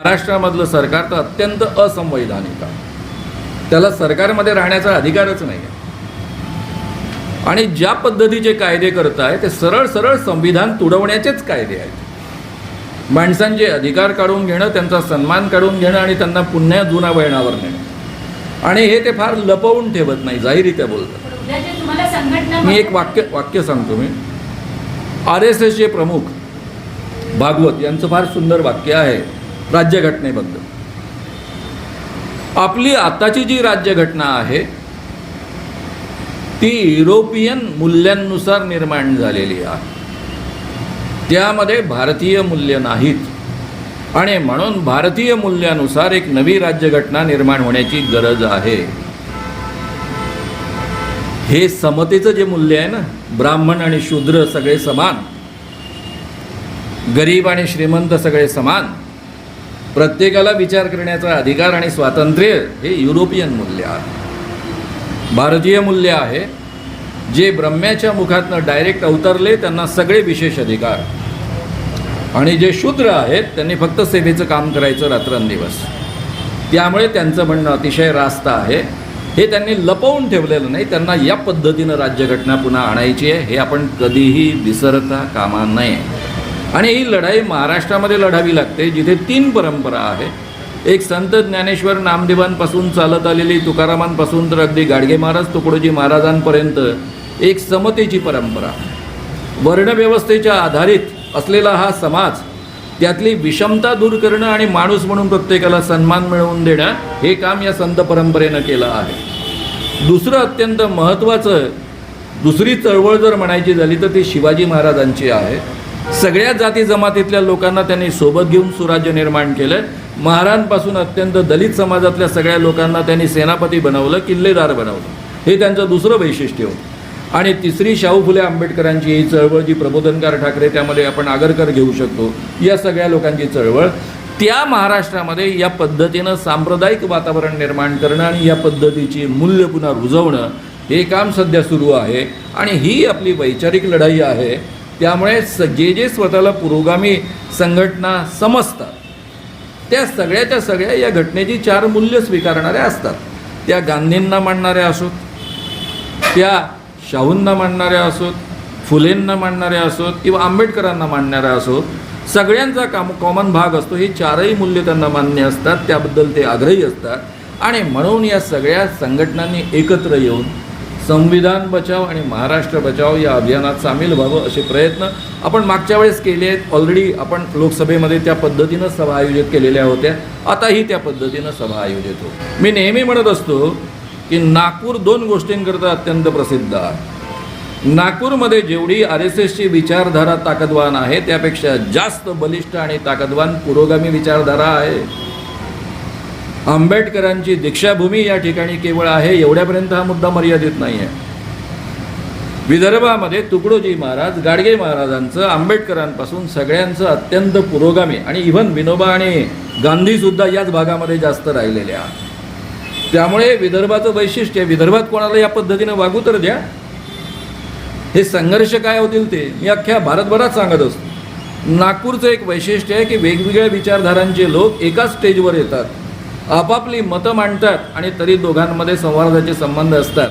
महाराष्ट्रामधलं सरकार तर अत्यंत असंवैधानिक आहे. त्याला सरकारमध्ये राहण्याचा अधिकारच नाही आहे आणि ज्या पद्धतीचे कायदे करत आहे ते सरळ सरळ संविधान तुडवण्याचेच कायदे आहेत. माणसांचे अधिकार काढून घेणं त्यांचा सन्मान काढून घेणं आणि त्यांना पुन्हा जुना वळणावर नेणं. आणि हे ते फार लपवून ठेवत नाही जाहीरित्या बोलतात. मी एक वाक्य वाक्य सांगतो मी. आर एस एसचे प्रमुख भागवत यांचं फार सुंदर वाक्य आहे. राज्यघटनेबद्दल. आपली आताची जी राज्यघटना आहे ती युरोपियन मूल्यांनुसार निर्माण झालेली आहे. त्यामध्ये भारतीय मूल्य नाहीत आणि म्हणून भारतीय मूल्यानुसार एक नवी राज्यघटना निर्माण होण्याची गरज आहे. हे समतेचं जे मूल्य आहे ना ब्राह्मण आणि शूद्र सगळे समान गरीब आणि श्रीमंत सगळे समान प्रत्येकाला विचार करण्याचा अधिकार आणि स्वातंत्र्य हे युरोपियन मूल्य आहे. भारतीय मूल्य आहे. जे ब्रह्म्याच्या मुखातनं डायरेक्ट अवतरले त्यांना सगळे विशेष अधिकार. आणि जे शूद्र आहेत त्यांनी फक्त सेवेचं काम करायचं रात्रंदिवस. त्यामुळे त्यांचं म्हणणं अतिशय रास्त आहे. हे त्यांनी लपवून ठेवलेलं नाही त्यांना या पद्धतीनं राज्यघटना पुन्हा आणायची आहे हे आपण कधीही विसरता कामा नये. आणि ही लढाई महाराष्ट्रामध्ये लढावी लागते जिथे तीन परंपरा आहे एक संत ज्ञानेश्वर नामदेवांपासून चालत आलेली तुकारामांपासून तर अगदी गाडगे महाराज तुकडोजी महाराजांपर्यंत एक समतेची परंपरा. वर्णव्यवस्थेच्या आधारित असलेला हा समाज त्यातली विषमता दूर करणं आणि माणूस म्हणून प्रत्येकाला सन्मान मिळवून देणं हे काम या संत परंपरेनं केलं आहे. दुसरं अत्यंत महत्त्वाचं दुसरी चळवळ जर म्हणायची झाली तर ती शिवाजी महाराजांची आहे. सगळ्या जाती जमातीतल्या लोकांना त्यांनी सोबत घेऊन सुराज्य निर्माण केलं महारांपासून अत्यंत दलित समाजातल्या सगळ्या लोकांना त्यांनी सेनापती बनवलं किल्लेदार बनवलं. हे त्यांचं दुसरं वैशिष्ट्य होतं. आणि तिसरी शाहू फुले आंबेडकरांची ही चळवळ जी प्रबोधनकार ठाकरे त्यामध्ये आपण आगरकर घेऊ शकतो या सगळ्या लोकांची चळवळ. त्या महाराष्ट्रामध्ये या पद्धतीनं सांप्रदायिक वातावरण निर्माण करणं आणि या पद्धतीची मूल्य पुन्हा रुजवणं हे काम सध्या सुरू आहे. आणि ही आपली वैचारिक लढाई आहे. त्यामुळे स जे जे स्वतःला पुरोगामी संघटना समजतात त्या सगळ्याच्या सगळ्या या घटनेची चार मूल्य स्वीकारणाऱ्या असतात. त्या गांधींना मांडणाऱ्या असोत त्या शाहूंना मांडणाऱ्या असोत फुलेंना मांडणाऱ्या असोत किंवा आंबेडकरांना मांडणाऱ्या असोत सगळ्यांचा काम कॉमन भाग असतो. हे चारही मूल्य त्यांना मान्य असतात. त्याबद्दल ते आग्रही असतात. आणि म्हणून या सगळ्या संघटनांनी एकत्र येऊन संविधान बचाव आणि महाराष्ट्र बचाव या अभियानात सामील व्हावं असे प्रयत्न आपण मागच्या वेळेस केले आहेत. ऑलरेडी आपण लोकसभेमध्ये त्या पद्धतीनं सभा आयोजित केलेल्या होत्या. आताही त्या पद्धतीनं सभा आयोजित हो मी नेहमी म्हणत असतो की नागपूर दोन गोष्टींकरता अत्यंत प्रसिद्ध आहे. नागपूरमध्ये जेवढी आर एस एसची विचारधारा ताकदवान आहे त्यापेक्षा जास्त बलिष्ठ आणि ताकदवान पुरोगामी विचारधारा आहे. आंबेडकरांची दीक्षाभूमी या ठिकाणी केवळ आहे एवढ्यापर्यंत हा मुद्दा मर्यादित नाही आहे विदर्भामध्ये तुकडोजी महाराज गाडगे महाराजांचं आंबेडकरांपासून सगळ्यांचं अत्यंत पुरोगामी आणि इव्हन विनोबा आणि गांधीसुद्धा याच भागामध्ये जास्त राहिलेले त्यामुळे विदर्भाचं वैशिष्ट्य विदर्भात कोणाला या पद्धतीनं वागू तर द्या. हे संघर्ष काय होतील ते मी अख्ख्या भारतभरात सांगत असतो. नागपूरचं एक वैशिष्ट्य आहे की वेगवेगळ्या विचारधारांचे लोक एकाच स्टेजवर येतात. आपापली मतं मांडतात आणि तरी दोघांमध्ये संवादाचे संबंध असतात.